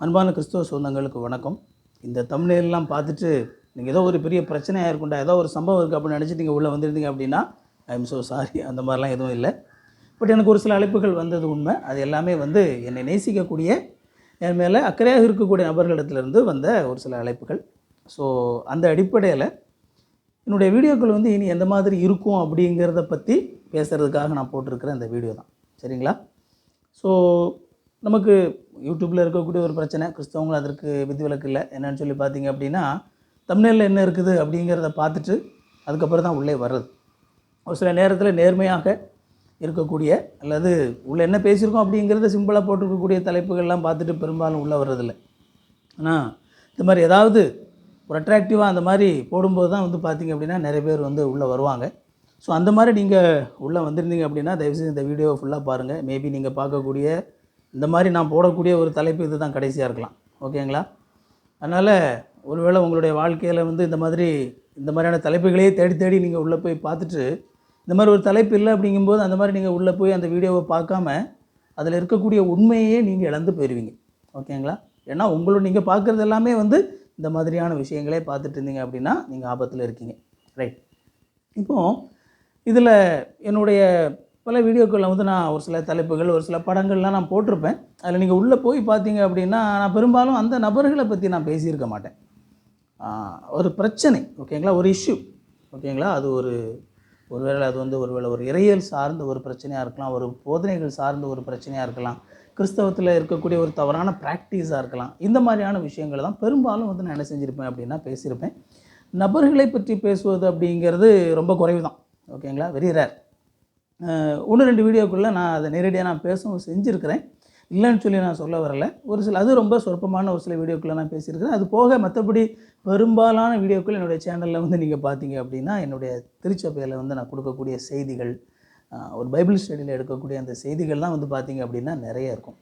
அன்பான கிறிஸ்துவ சொந்தங்களுக்கு வணக்கம். இந்த thumbnail-எல்லாம் பார்த்துட்டு நீங்கள் ஏதோ ஒரு பெரிய பிரச்சனையாக இருக்குண்டா ஏதோ ஒரு சம்பவம் இருக்குது அப்படின்னு நினச்சிட்டு நீங்கள் உள்ளே வந்திருந்தீங்க அப்படின்னா ஐ எம் ஸோ சாரி அந்த மாதிரிலாம் எதுவும் இல்லை. பட் எனக்கு ஒரு சில அழைப்புகள் வந்தது உண்மை. அது எல்லாமே வந்து என்னை நேசிக்கக்கூடிய என் மேலே அக்கறையாக இருக்கக்கூடிய நபர்களிடத்துலேருந்து வந்த ஒரு சில அழைப்புகள். ஸோ அந்த அடிப்படையில் என்னுடைய வீடியோக்கள் வந்து இனி எந்த மாதிரி இருக்கும் அப்படிங்கிறத பற்றி பேசுகிறதுக்காக நான் போட்டிருக்கிற இந்த வீடியோ தான். சரிங்களா? ஸோ நமக்கு யூடியூப்பில் இருக்கக்கூடிய ஒரு பிரச்சனை. கிறிஸ்தவங்களும் அதற்கு விதிவிலக்கு இல்லை என்னன்னு சொல்லி பார்த்தீங்க அப்படின்னா தமிழில் என்ன இருக்குது அப்படிங்கிறத பார்த்துட்டு அதுக்கப்புறம் தான் உள்ளே வர்றது. ஒரு சில நேரத்தில் நேர்மையாக இருக்கக்கூடிய அல்லது உள்ளே என்ன பேசியிருக்கோம் அப்படிங்கிறத சிம்பிளாக போட்டிருக்கக்கூடிய தலைப்புகள்லாம் பார்த்துட்டு பெரும்பாலும் உள்ளே வர்றதில்லை. ஆனால் இந்த மாதிரி ஏதாவது ஒரு அட்ராக்டிவாக அந்த மாதிரி போடும்போது தான் வந்து பார்த்திங்க அப்படின்னா நிறைய பேர் வந்து உள்ளே வருவாங்க. ஸோ அந்த மாதிரி நீங்கள் உள்ளே வந்திருந்தீங்க அப்படின்னா தயவுசெய்து இந்த வீடியோவை ஃபுல்லாக பாருங்கள் மேபி நீங்கள் பார்க்கக்கூடிய இந்த மாதிரி நான் போடக்கூடிய ஒரு தலைப்பு இது தான் கடைசியாக இருக்கலாம். ஓகேங்களா? அதனால் ஒருவேளை உங்களுடைய வாழ்க்கையில் வந்து இந்த மாதிரி இந்த மாதிரியான தலைப்புகளையே தேடி தேடி நீங்கள் உள்ளே போய் பார்த்துட்டு இந்த மாதிரி ஒரு தலைப்பு இல்லை அப்படிங்கும்போது அந்த மாதிரி நீங்கள் உள்ளே போய் அந்த வீடியோவை பார்க்காம அதில் இருக்கக்கூடிய உண்மையே நீங்கள் இழந்து போயிடுவீங்க ஓகேங்களா? ஏன்னா உங்களோட நீங்கள் பார்க்குறது எல்லாமே வந்து இந்த மாதிரியான விஷயங்களே பார்த்துட்டு இருந்தீங்க அப்படின்னா நீங்கள் ஆபத்தில் இருக்கீங்க. ரைட். இப்போது இதில் என்னுடைய பல வீடியோக்களில் வந்து நான் ஒரு சில தலைப்புகள் ஒரு சில படங்கள்லாம் நான் போட்டிருப்பேன். அதில் நீங்கள் உள்ளே போய் பார்த்தீங்க அப்படின்னா நான் பெரும்பாலும் அந்த நபர்களை பற்றி நான் பேசியிருக்க மாட்டேன். ஒரு பிரச்சனை ஓகேங்களா? ஒரு இஷ்யூ ஓகேங்களா? அது ஒரு ஒருவேளை அது வந்து ஒருவேளை ஒரு இறையல் சார்ந்த ஒரு பிரச்சனையாக இருக்கலாம் ஒரு போதனைகள் சார்ந்த ஒரு பிரச்சனையாக இருக்கலாம் கிறிஸ்தவத்தில் இருக்கக்கூடிய ஒரு தவறான ப்ராக்டிஸாக இருக்கலாம் இந்த மாதிரியான விஷயங்களை தான் பெரும்பாலும் வந்து நான் என்ன செஞ்சுருப்பேன் அப்படின்னா பேசியிருப்பேன். நபர்களை பற்றி பேசுவது அப்படிங்கிறது ரொம்ப குறைவு தான் ஓகேங்களா? வெரி ரேர் ஒன்று ரெண்டு வீடியோக்குள்ளே நான் அதை நேரடியாக நான் பேசவும் செஞ்சுருக்கிறேன். இல்லைன்னு சொல்லி நான் சொல்ல வரல. ஒரு சில அது ரொம்ப சொற்பமான ஒரு சில வீடியோக்குள்ளே நான் பேசியிருக்கிறேன். அது போக மற்றபடி பெரும்பாலான வீடியோக்கள் என்னுடைய சேனலில் வந்து நீங்கள் பார்த்தீங்க அப்படின்னா என்னுடைய திருச்சபையில் வந்து நான் கொடுக்கக்கூடிய செய்திகள் ஒரு பைபிள் ஸ்டடியில் எடுக்கக்கூடிய அந்த செய்திகள்லாம் வந்து பார்த்தீங்க அப்படின்னா நிறைய இருக்கும்.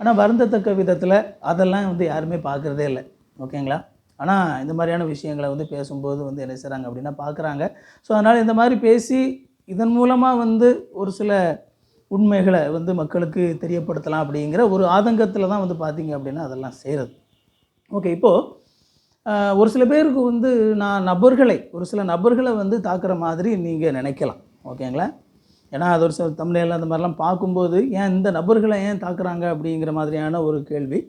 ஆனால் வருந்தத்தக்க விதத்தில் அதெல்லாம் வந்து யாருமே பார்க்குறதே இல்லை. ஓகேங்களா ஆனால் இந்த மாதிரியான விஷயங்களை வந்து பேசும்போது வந்து என்ன செய்கிறாங்க அப்படின்னா பார்க்குறாங்க ஸோ அதனால் இந்த மாதிரி பேசி இதன் மூலமாக வந்து ஒரு சில உண்மைகளை வந்து மக்களுக்கு தெரியப்படுத்தலாம் அப்படிங்கிற ஒரு ஆதங்கத்தில் தான் வந்து பார்த்தீங்க அப்படின்னா அதெல்லாம் செய்கிறது ஓகே இப்போது ஒரு சில பேருக்கு வந்து நான் நபர்களை ஒரு சில நபர்களை வந்து தாக்குற மாதிரி நீங்கள் நினைக்கலாம். ஓகேங்களா? ஏன்னா அது ஒரு சில தமிழில் அந்த மாதிரிலாம் பார்க்கும்போது ஏன் இந்த நபர்களை ஏன் தாக்குறாங்க அப்படிங்கிற மாதிரியான ஒரு கேள்வி.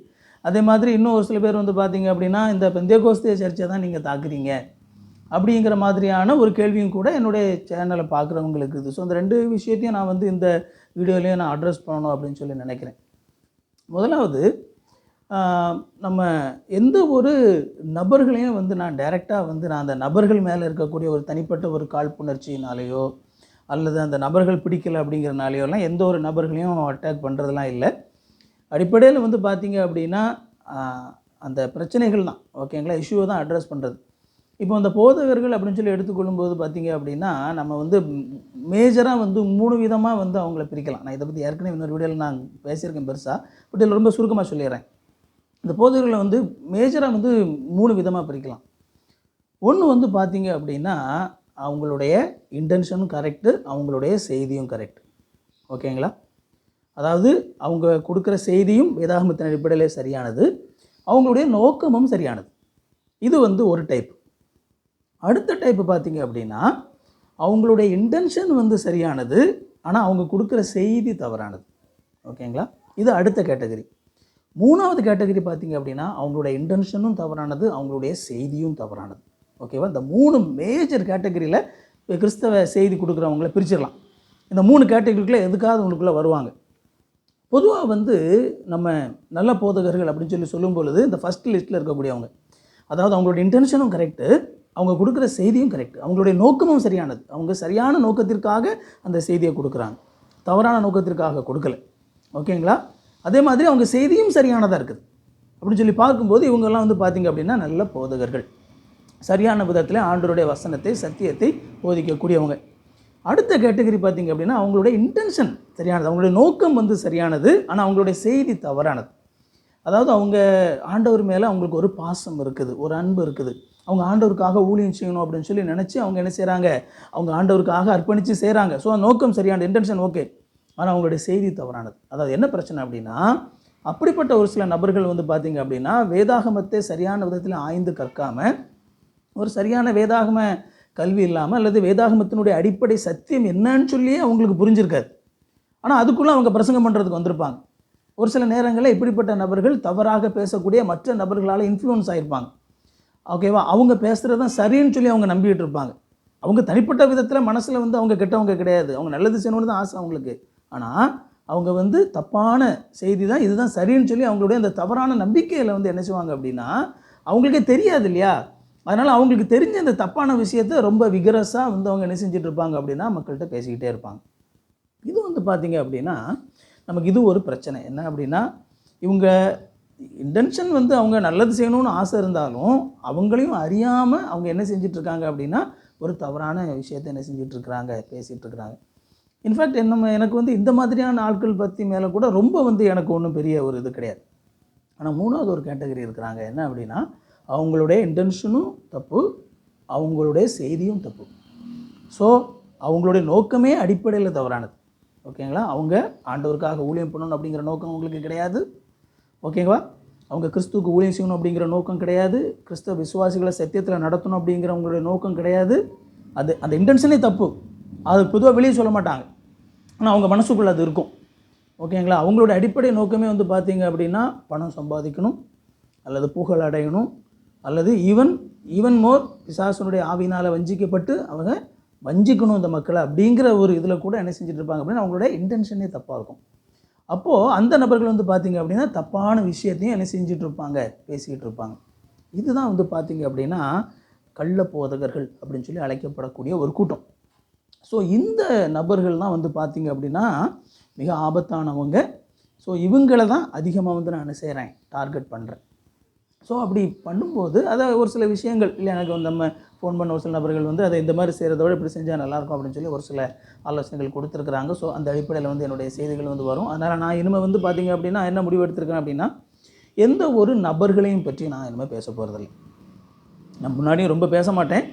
அதே மாதிரி இன்னும் ஒரு சில பேர் வந்து பார்த்தீங்க அப்படின்னா இந்த பெந்தியகோஸ்திய சர்ச்சை தான் நீங்கள் தாக்குறீங்க. அப்படிங்கிற மாதிரியான ஒரு கேள்வியும் கூட என்னுடைய சேனலை பார்க்குறவங்களுக்கு இருக்குது. ஸோ அந்த ரெண்டு விஷயத்தையும் நான் வந்து இந்த வீடியோலேயும் நான் அட்ரஸ் பண்ணணும் அப்படின்னு சொல்லி நினைக்கிறேன். முதலாவது நம்ம எந்த ஒரு நபர்களையும் வந்து நான் டைரெக்டாக வந்து நான் அந்த நபர்கள் மேலே இருக்கக்கூடிய ஒரு தனிப்பட்ட ஒரு காழ்ப்புணர்ச்சியினாலேயோ அல்லது அந்த நபர்கள் பிடிக்கல அப்படிங்கிறனாலேயோலாம் எந்த ஒரு நபர்களையும் அட்டாக் பண்ணுறதுலாம் இல்லை. அடிப்படையில் வந்து பார்த்திங்க அப்படின்னா அந்த பிரச்சனைகள் தான். ஓகேங்களா? இஷ்யூவை தான் அட்ரஸ் பண்ணுறது இப்போ அந்த போதகர்கள் அப்படின்னு சொல்லி எடுத்துக்கொள்ளும்போது பார்த்தீங்க அப்படின்னா நம்ம வந்து மேஜராக வந்து மூணு விதமாக வந்து அவங்கள பிரிக்கலாம். நான் இதை பற்றி ஏற்கனவே இன்னொரு வீடியோவில் நான் பேசியிருக்கேன் பெருசாக பட் இதில் ரொம்ப சுருக்கமாக சொல்லிடுறேன். இந்த போதகர்களை வந்து மேஜராக வந்து மூணு விதமாக பிரிக்கலாம். ஒன்று வந்து பார்த்தீங்க அப்படின்னா அவங்களுடைய இன்டென்ஷனும் கரெக்டு அவங்களுடைய செய்தியும் கரெக்ட் ஓகேங்களா அதாவது அவங்க கொடுக்குற செய்தியும் வேதாகமத்தின் அடிப்படையில் சரியானது அவங்களுடைய நோக்கமும் சரியானது. இது வந்து ஒரு டைப் அடுத்த டைப்பு பார்த்தீங்க அப்படின்னா அவங்களுடைய இன்டென்ஷன் வந்து சரியானது ஆனால் அவங்க கொடுக்குற செய்தி தவறானது. ஓகேங்களா? இது அடுத்த கேட்டகரி மூணாவது கேட்டகரி பார்த்தீங்க அப்படின்னா அவங்களுடைய இன்டென்ஷனும் தவறானது அவங்களுடைய செய்தியும் தவறானது. ஓகேவா? இந்த மூணு மேஜர் கேட்டகரியில் கிறிஸ்தவ செய்தி கொடுக்குறவங்கள பிரிச்சிடலாம். இந்த மூணு கேட்டகரிக்குள்ளே எதுக்காவது உங்களுக்குள்ளே வருவாங்க. பொதுவாக வந்து நம்ம நல்ல போதகர்கள் அப்படின்னு சொல்லி சொல்லும் பொழுது இந்த ஃபஸ்ட் லிஸ்ட்டில் இருக்கக்கூடியவங்க அதாவது அவங்களோட இன்டென்ஷனும் கரெக்டு அவங்க கொடுக்குற செய்தியும் கரெக்ட் அவங்களுடைய நோக்கமும் சரியானது. அவங்க சரியான நோக்கத்திற்காக அந்த செய்தியை கொடுக்குறாங்க. தவறான நோக்கத்திற்காக கொடுக்கல. ஓகேங்களா அதே மாதிரி அவங்க செய்தியும் சரியானதாக இருக்குது. அப்படின்னு சொல்லி பார்க்கும்போது இவங்கெல்லாம் வந்து பார்த்தீங்க அப்படின்னா நல்ல போதகர்கள். சரியான விதத்தில் ஆண்டவருடைய வசனத்தை சத்தியத்தை போதிக்கக்கூடியவங்க. அடுத்த கேட்டகரி பார்த்தீங்க அப்படின்னா அவங்களுடைய இன்டென்ஷன் சரியானது. அவங்களுடைய நோக்கம் வந்து சரியானது. ஆனால் அவங்களுடைய செய்தி தவறானது. அதாவது அவங்க ஆண்டவர் மேலே அவங்களுக்கு ஒரு பாசம் இருக்குது ஒரு அன்பு இருக்குது. அவங்க ஆண்டவருக்காக ஊழியம் செய்யணும் அப்படின்னு சொல்லி நினச்சி அவங்க என்ன செய்கிறாங்க அவங்க ஆண்டவருக்காக அர்ப்பணித்து செய்கிறாங்க ஸோ நோக்கம் சரியான இன்டென்ஷன் ஓகே ஆனால் அவங்களுடைய செய்தி தவறானது. அதாவது என்ன பிரச்சனை அப்படின்னா அப்படிப்பட்ட ஒரு சில நபர்கள் வந்து பார்த்திங்க அப்படின்னா வேதாகமத்தை சரியான விதத்தில் ஆய்ந்து கற்காம ஒரு சரியான வேதாகம கல்வி இல்லாமல் அல்லது வேதாகமத்தினுடைய அடிப்படை சத்தியம் என்னன்னு சொல்லியே அவங்களுக்கு புரிஞ்சிருக்காது. ஆனால் அதுக்குள்ளே அவங்க பிரசங்கம் பண்ணுறதுக்கு வந்திருப்பாங்க. ஒரு சில நேரங்களில் இப்படிப்பட்ட நபர்கள் தவறாக பேசக்கூடிய மற்ற நபர்களால் இன்ஃப்ளூயன்ஸ் ஆகிருப்பாங்க ஓகேவா? அவங்க பேசுகிறது தான் சரின்னு சொல்லி அவங்க நம்பிக்கிட்டு இருப்பாங்க. அவங்க தனிப்பட்ட விதத்தில் மனசில் வந்து அவங்க கெட்டவங்க கிடையாது. அவங்க நல்லது செய்யணும்னு தான் ஆசை அவங்களுக்கு. ஆனால் அவங்க வந்து தப்பான செய்தி தான் இதுதான் சரின்னு சொல்லி அவங்களுடைய அந்த தவறான நம்பிக்கையில் வந்து என்ன செய்வாங்க அப்படின்னா அவங்களுக்கே தெரியாது இல்லையா? அதனால் அவங்களுக்கு தெரிஞ்ச அந்த தப்பான விஷயத்தை ரொம்ப விகரஸாக வந்து அவங்க என்ன செஞ்சுட்டு இருப்பாங்க அப்படின்னா மக்கள்கிட்ட பேசிக்கிட்டே இருப்பாங்க. இது வந்து பார்த்தீங்க அப்படின்னா நமக்கு இது ஒரு பிரச்சனை. என்ன அப்படின்னா இவங்க இன்டென்ஷன் வந்து அவங்க நல்லது செய்யணும்னு ஆசை இருந்தாலும் அவங்களையும் அறியாமல் அவங்க என்ன செஞ்சிட்ருக்காங்க அப்படின்னா ஒரு தவறான விஷயத்தை என்ன செஞ்சிட்ருக்குறாங்க பேசிகிட்ருக்குறாங்க இன்ஃபேக்ட் என்ன எனக்கு வந்து இந்த மாதிரியான ஆட்கள் பற்றி மேலே கூட ரொம்ப வந்து எனக்கு ஒன்றும் பெரிய ஒரு இது கிடையாது. ஆனால் மூணாவது ஒரு கேட்டகரி இருக்கிறாங்க. என்ன அப்படின்னா அவங்களுடைய இன்டென்ஷனும் தப்பு அவங்களுடைய செய்தியும் தப்பு. ஸோ அவங்களுடைய நோக்கமே அடிப்படையில் தவறானது. ஓகேங்களா அவங்க ஆண்டவருக்காக ஊழியம் பண்ணணும் அப்படிங்கிற நோக்கம் அவங்களுக்கு கிடையாது. ஓகேங்களா அவங்க கிறிஸ்துவுக்கு ஊழியம் செய்யணும் அப்படிங்கிற நோக்கம் கிடையாது. கிறிஸ்தவ விசுவாசிகளை சத்தியத்தில் நடத்தணும் அப்படிங்கிறவங்களுடைய நோக்கம் கிடையாது. அது அந்த இன்டென்ஷனே தப்பு. அது பொதுவாக வெளியே சொல்ல மாட்டாங்க. ஆனால் அவங்க மனசுக்குள்ளே அது இருக்கும். ஓகேங்களா? அவங்களோட அடிப்படை நோக்கமே வந்து பார்த்தீங்க அப்படின்னா பணம் சம்பாதிக்கணும் அல்லது புகழ் அடையணும் அல்லது ஈவன் ஈவன் மோர் பிசாசனுடைய ஆவினால் வஞ்சிக்கப்பட்டு அவங்க வஞ்சிக்கணும் இந்த மக்களை அப்படிங்கிற ஒரு இதில் கூட என்ன செஞ்சுட்டு இருப்பாங்க அப்படின்னா அவங்களுடைய இன்டென்ஷனே தப்பாக இருக்கும். அப்போது அந்த நபர்கள் வந்து பார்த்திங்க அப்படின்னா தப்பான விஷயத்தையும் என்ன செஞ்சிட்ருப்பாங்க பேசிக்கிட்டு இருப்பாங்க இதுதான் வந்து பார்த்திங்க அப்படின்னா கள்ள போதகர்கள் அப்படின்னு சொல்லி அழைக்கப்படக்கூடிய ஒரு கூட்டம். ஸோ இந்த நபர்கள் தான் வந்து பார்த்திங்க அப்படின்னா மிக ஆபத்தானவங்க. ஸோ இவங்கள தான் அதிகமாக வந்து நான் என்ன செய்கிறேன் டார்கெட் பண்ணுறேன் ஸோ அப்படி பண்ணும்போது அதை ஒரு சில விஷயங்கள் இல்லை எனக்கு வந்து நம்ம ஃபோன் பண்ண ஒரு சில நபர்கள் வந்து அதை இந்த மாதிரி செய்கிறத விட இப்படி செஞ்சால் நல்லாயிருக்கும் அப்படின்னு சொல்லி ஒரு சில ஆலோசனைகள் கொடுத்துருக்குறாங்க. ஸோ அந்த அடிப்படையில் வந்து என்னுடைய செய்திகள் வந்து வரும். அதனால் நான் இனிமேல் வந்து பார்த்தீங்க அப்படின்னா என்ன முடிவு எடுத்திருக்கேன் அப்படின்னா எந்த ஒரு நபர்களையும் பற்றி நான் இனிமேல் பேச போகிறதில்லை நான் முன்னாடியும் ரொம்ப பேச மாட்டேன்.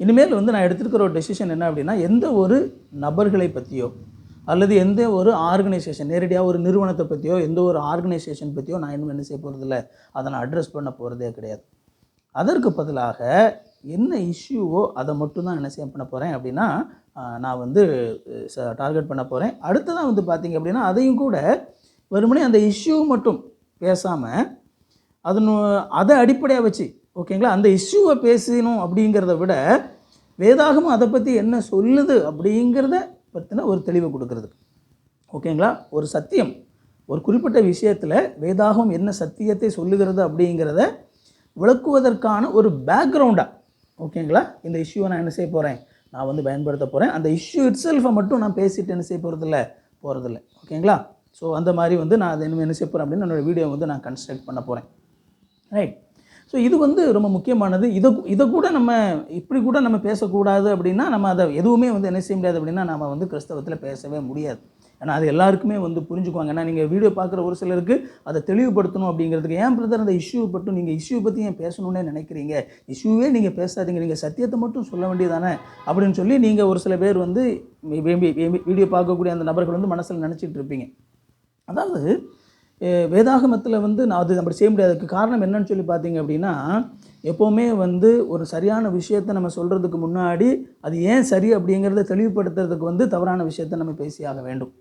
இனிமேல் வந்து நான் எடுத்திருக்கிற ஒரு டெசிஷன் என்ன அப்படின்னா எந்த ஒரு நபர்களை பற்றியோ அல்லது எந்த ஒரு ஆர்கனைசேஷன் நேரடியாக ஒரு நிறுவனத்தை பற்றியோ எந்த ஒரு ஆர்கனைசேஷன் பற்றியோ நான் இன்னும் என்ன செய்ய போகிறதில்ல அதை நான் அட்ரஸ் பண்ண போகிறதே கிடையாது. அதற்கு பதிலாக என்ன இஷ்யூவோ அதை மட்டும்தான் என்ன செய்ய பண்ண போகிறேன் அப்படின்னா நான் வந்து டார்கெட் பண்ண போகிறேன் அடுத்ததான் வந்து பார்த்தீங்க அப்படின்னா அதையும் கூட வெறுமனே அந்த இஷ்யூ மட்டும் பேசாமல் அதனு அதை அடிப்படையாக வச்சு ஓகேங்களா அந்த இஷ்யூவை பேசணும் அப்படிங்கிறத விட வேதாகமும் அதை பற்றி என்ன சொல்லுது அப்படிங்கிறத பற்றின ஒரு தெளிவை கொடுக்கறது. ஓகேங்களா? ஒரு சத்தியம். ஒரு குறிப்பிட்ட விஷயத்தில் வேதாகம் என்ன சத்தியத்தை சொல்லுகிறது அப்படிங்கிறத விளக்குவதற்கான ஒரு பேக்ரவுண்டாக ஓகேங்களா? இந்த இஷ்யூவை நான் என்ன செய்ய போகிறேன் நான் வந்து பயன்படுத்த போகிறேன் அந்த இஷ்யூ இட் செல்ஃபை மட்டும் நான் பேசிட்டு என்ன செய்ய போகிறதில்ல போகிறதில்ல ஓகேங்களா? ஸோ அந்த மாதிரி வந்து நான் அதை என்ன என்ன செய்ய போகிறேன் அப்படின்னு என்னோடய வீடியோ வந்து நான் கன்ஸ்ட்ரக்ட் பண்ண போகிறேன் ரைட் ஸோ இது வந்து ரொம்ப முக்கியமானது. இதை இதை கூட நம்ம இப்படி கூட நம்ம பேசக்கூடாது அப்படின்னா நம்ம அதை எதுவுமே வந்து என்ன செய்ய முடியாது அப்படின்னா நம்ம வந்து கிறிஸ்தவத்தில் பேசவே முடியாது. ஏன்னா அது எல்லாருக்குமே வந்து புரிஞ்சுக்குவாங்க. ஏன்னா நீங்கள் வீடியோ பார்க்குற ஒரு சிலருக்கு அதை தெளிவுபடுத்தணும் அப்படிங்கிறதுக்கு ஏன் பிரதர் அந்த இஷ்யூ பட்டும் நீங்கள் இஷ்யூ பற்றி ஏன் பேசணும்னே நினைக்கிறீங்க? இஷ்யூவே நீங்கள் பேசாதீங்க. நீங்கள் சத்தியத்தை மட்டும் சொல்ல வேண்டியதானே? அப்படின்னு சொல்லி நீங்கள் ஒரு சில பேர் வந்து வீடியோ பார்க்கக்கூடிய அந்த நபர்கள் வந்து மனசில் நினச்சிட்டு இருப்பீங்க. அதாவது வேதாகமத்தில் வந்து நான் அது அப்படி செய்ய முடியாது. அதுக்கு காரணம் என்னன்னு சொல்லி பார்த்தீங்க அப்படின்னா எப்போவுமே வந்து ஒரு சரியான விஷயத்தை நம்ம சொல்கிறதுக்கு முன்னாடி அது ஏன் சரி அப்படிங்கிறத தெளிவுபடுத்துறதுக்கு வந்து தவறான விஷயத்தை நம்ம பேசியாக வேண்டும்.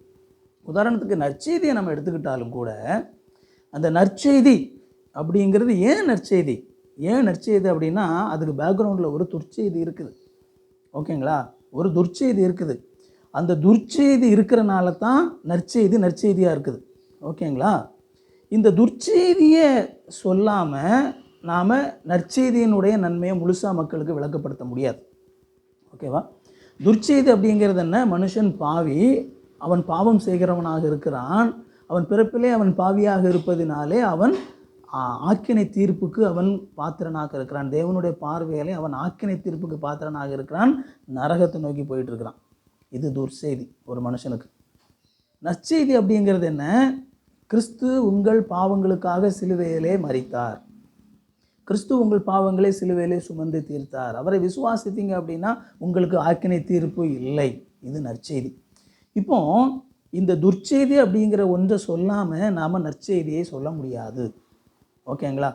உதாரணத்துக்கு நற்செய்தியை நம்ம எடுத்துக்கிட்டாலும் கூட அந்த நற்செய்தி அப்படிங்கிறது ஏன் நற்செய்தி? ஏன் நற்செய்தி அப்படின்னா அதுக்கு பேக்ரவுண்டில் ஒரு துர்ச்செய்தி இருக்குது. ஓகேங்களா? ஒரு துர்ச்செய்தி இருக்குது. அந்த துர்ச்செய்தி இருக்கிறனால தான் நற்செய்தி நற்செய்தியாக இருக்குது. ஓகேங்களா? இந்த துர்ச்செய்தியை சொல்லாமல் நாம் நற்செய்தியினுடைய நன்மையை முழுசாக மக்களுக்கு விளக்கப்படுத்த முடியாது. ஓகேவா? துர்ச்செய்தி அப்படிங்கிறது என்ன? மனுஷன் பாவி அவன் பாவம் செய்கிறவனாக இருக்கிறான். அவன் பிறப்பிலே அவன் பாவியாக இருப்பதினாலே அவன் ஆக்கினை தீர்ப்புக்கு அவன் பாத்திரனாக இருக்கிறான். தேவனுடைய பார்வையிலே அவன் ஆக்கினை தீர்ப்புக்கு பாத்திரனாக இருக்கிறான். நரகத்தை நோக்கி போயிட்டு இருக்கிறான். இது துர்செய்தி ஒரு மனுஷனுக்கு. நற்செய்தி அப்படிங்கிறது என்ன? கிறிஸ்து உங்கள் பாவங்களுக்காக சிலுவையிலே மறித்தார் கிறிஸ்து உங்கள் பாவங்களை சிலுவையிலே சுமந்து தீர்த்தார். அவரை விசுவாசித்தீங்க அப்படின்னா உங்களுக்கு ஆக்கினை தீர்ப்பு இல்லை. இது நற்செய்தி. இப்போ இந்த துர்ச்செய்தி அப்படிங்கிற ஒன்றை சொல்லாமல் நாம் நற்செய்தியை சொல்ல முடியாது. ஓகேங்களா?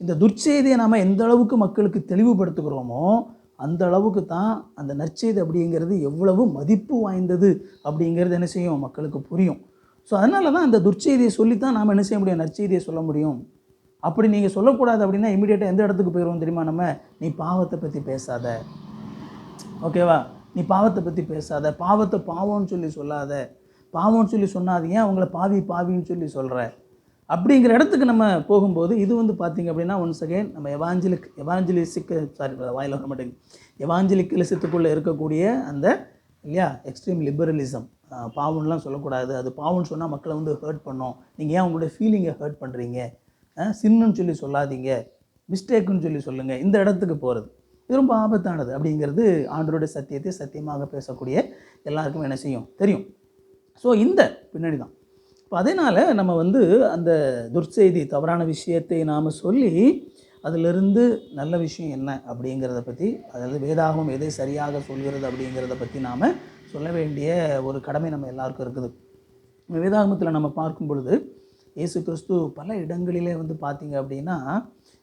இந்த துர்ச்செய்தியை நாம் எந்த அளவுக்கு மக்களுக்கு தெளிவுபடுத்துகிறோமோ அந்த அளவுக்கு தான் அந்த நற்செய்தி அப்படிங்கிறது எவ்வளவு மதிப்பு வாய்ந்தது அப்படிங்கிறது என்ன செய்யும்? மக்களுக்கு புரியும். ஸோ அதனால தான் அந்த துர்ச்செய்தியை சொல்லித்தான் நாம் என்ன செய்ய முடியும்? நற்செய்தியை சொல்ல முடியும். அப்படி நீங்கள் சொல்லக்கூடாது அப்படின்னா இமீடியட்டாக எந்த இடத்துக்கு போயிடுவோம் தெரியுமா நம்ம? நீ பாவத்தை பற்றி பேசாத. ஓகேவா நீ பாவத்தை பற்றி பேசாத. பாவத்தை பாவம்னு சொல்லி சொல்லாத. பாவம்னு சொல்லி சொன்னாதீங்க அவங்கள பாவி பாவின்னு சொல்லி சொல்கிற அப்படிங்கிற இடத்துக்கு நம்ம போகும்போது இது வந்து பார்த்தீங்க அப்படின்னா ஒன்ஸ் அகைன் நம்ம எவாஞ்சலிக் எவாஞ்சலிசிக்கு சாரி வாயில் வர மாட்டேங்குது. எவாஞ்சலிக்கலிசத்துக்குள்ளே இருக்கக்கூடிய அந்த இல்லையா? எக்ஸ்ட்ரீம் லிபரலிசம் பாவம்லாம் சொல்லக்கூடாது. அது பாவம்னு சொன்னால் மக்களை வந்து ஹர்ட் பண்ணோம். நீங்கள் ஏன் உங்களுடைய ஃபீலிங்கை ஹர்ட் பண்ணுறீங்க சின்னுன்னு சொல்லி சொல்லாதீங்க. மிஸ்டேக்குன்னு சொல்லி சொல்லுங்கள் இந்த இடத்துக்கு போகிறது இது ரொம்ப ஆபத்தானது அப்படிங்கிறது ஆண்டவருடைய சத்தியத்தை சத்தியமாக பேசக்கூடிய எல்லாருக்கும் என்ன செய்யும்? தெரியும். ஸோ இந்த பின்னாடி தான் இப்போ அதனால் நம்ம வந்து அந்த துர்ச்செய்தி தவறான விஷயத்தை நாம் சொல்லி அதிலிருந்து நல்ல விஷயம் என்ன அப்படிங்கிறத பற்றி அதாவது வேதாகம் எதை சரியாக சொல்கிறது அப்படிங்கிறத பற்றி நாம் சொல்ல வேண்டிய ஒரு கடமை நம்ம எல்லாருக்கும் இருக்குது. வேதாகமத்தில் நம்ம பார்க்கும் பொழுது இயேசு கிறிஸ்து பல இடங்களிலே வந்து பார்த்தீங்க அப்படின்னா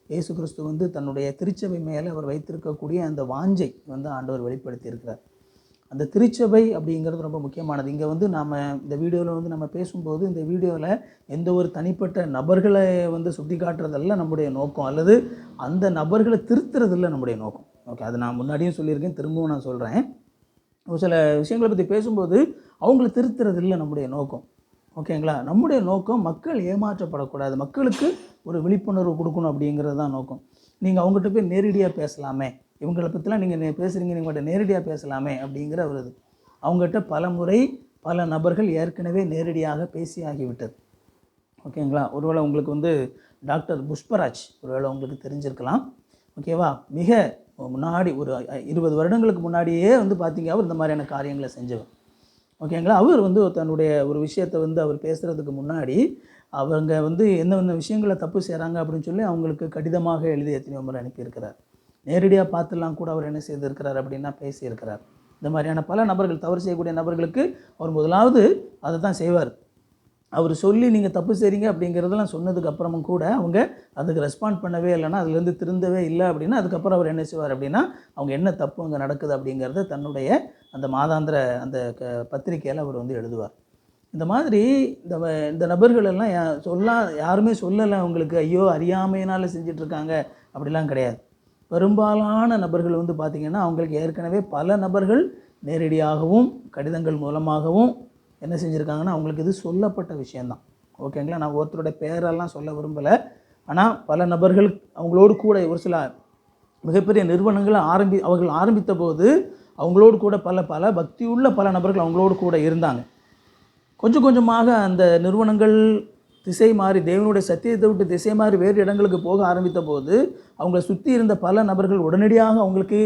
இயேசு கிறிஸ்து வந்து தன்னுடைய திருச்சபை மேலே அவர் வைத்திருக்கக்கூடிய அந்த வாஞ்சை வந்து ஆண்டவர் வெளிப்படுத்தியிருக்கிறார். அந்த திருச்சபை அப்படிங்கிறது ரொம்ப முக்கியமானது. இங்கே வந்து நாம் இந்த வீடியோவில் வந்து நம்ம பேசும்போது இந்த வீடியோவில் எந்த ஒரு தனிப்பட்ட நபர்களை வந்து சுட்டி காட்டுறதல்ல நம்முடைய நோக்கம். அல்லது அந்த நபர்களை திருத்துறதில்ல நம்முடைய நோக்கம். ஓகே அது நான் முன்னாடியும் சொல்லியிருக்கேன் திரும்பவும் நான் சொல்கிறேன் ஒரு சில விஷயங்களை பற்றி பேசும்போது அவங்கள திருத்துறது இல்லை நம்முடைய நோக்கம். ஓகேங்களா? நம்முடைய நோக்கம் மக்கள் ஏமாற்றப்படக்கூடாது. மக்களுக்கு ஒரு விழிப்புணர்வு கொடுக்கணும் அப்படிங்கிறது தான் நோக்கம். நீங்கள் அவங்ககிட்ட போய் நேரடியாக பேசலாமே. இவங்களை பற்றிலாம் நீங்கள் பேசுகிறீங்க நீங்கள் நேரடியாக பேசலாமே அப்படிங்கிற ஒரு இது. அவங்ககிட்ட பல முறை பல நபர்கள் ஏற்கனவே நேரடியாக பேசி ஆகிவிட்டது. ஓகேங்களா? ஒருவேளை உங்களுக்கு வந்து டாக்டர் புஷ்பராஜ் ஒருவேளை உங்களுக்கு தெரிஞ்சிருக்கலாம். ஓகேவா? மிக முன்னாடி ஒரு இருபது வருடங்களுக்கு முன்னாடியே வந்து பார்த்தீங்க அவர் இந்த மாதிரியான காரியங்களை செஞ்சவர். ஓகேங்களா? அவர் வந்து தன்னுடைய ஒரு விஷயத்தை வந்து அவர் பேசுகிறதுக்கு முன்னாடி அவங்க வந்து என்னென்ன விஷயங்களை தப்பு செய்கிறாங்க அப்படின்னு சொல்லி அவங்களுக்கு கடிதமாக எழுதி எத்தனையோ முறை அனுப்பியிருக்கிறார். நேரடியாக பார்த்துலாம் கூட அவர் என்ன செய்திருக்கிறார் அப்படின்னா பேசியிருக்கிறார். இந்த மாதிரியான பல நபர்கள் தவறு செய்யக்கூடிய நபர்களுக்கு அவர் முதலாவது அதை தான் செய்வார். அவர் சொல்லி நீங்கள் தப்பு செய்கிறீங்க அப்படிங்கிறதெல்லாம் சொன்னதுக்கு அப்புறமும் கூட அவங்க அதுக்கு ரெஸ்பாண்ட் பண்ணவே இல்லைன்னா அதுலேருந்து திருந்தவே இல்லை அப்படின்னா அதுக்கப்புறம் அவர் என்ன செய்வார் அப்படின்னா அவங்க என்ன தப்பு அங்கே நடக்குது அப்படிங்கிறத தன்னுடைய அந்த மாதாந்திர அந்த க பத்திரிக்கையில் அவர் வந்து எழுதுவார். இந்த மாதிரி இந்த வ- இந்த நபர்களெல்லாம் யா- சொல்லா யாருமே சொல்லலை அவங்களுக்கு ஐயோ அறியாமையினால் செஞ்சிட்ருக்காங்க அப்படிலாம் கிடையாது. பெரும்பாலான நபர்கள் வந்து பார்த்திங்கன்னா அவங்களுக்கு ஏற்கனவே பல நபர்கள் நேரடியாகவும் கடிதங்கள் மூலமாகவும் என்ன செஞ்சுருக்காங்கன்னா அவங்களுக்கு இது சொல்லப்பட்ட விஷயந்தான் ஓகேங்களா? நான் ஒருத்தரோட பேரெல்லாம் சொல்ல விரும்பலை. ஆனால் பல நபர்கள் அவங்களோடு கூட ஒரு சில மிகப்பெரிய நிறுவனங்களை ஆரம்பி அவர்கள் ஆரம்பித்த போது அவங்களோடு கூட பல பல பக்தியுள்ள பல நபர்கள் அவங்களோடு கூட இருந்தாங்க. கொஞ்சம் கொஞ்சமாக அந்த நிறுவனங்கள் திசை மாறி தேவனுடைய சத்தியத்தை விட்டு திசை மாறி வேறு இடங்களுக்கு போக ஆரம்பித்த போது அவங்களை சுற்றி இருந்த பல நபர்கள் உடனடியாக அவங்களுக்கு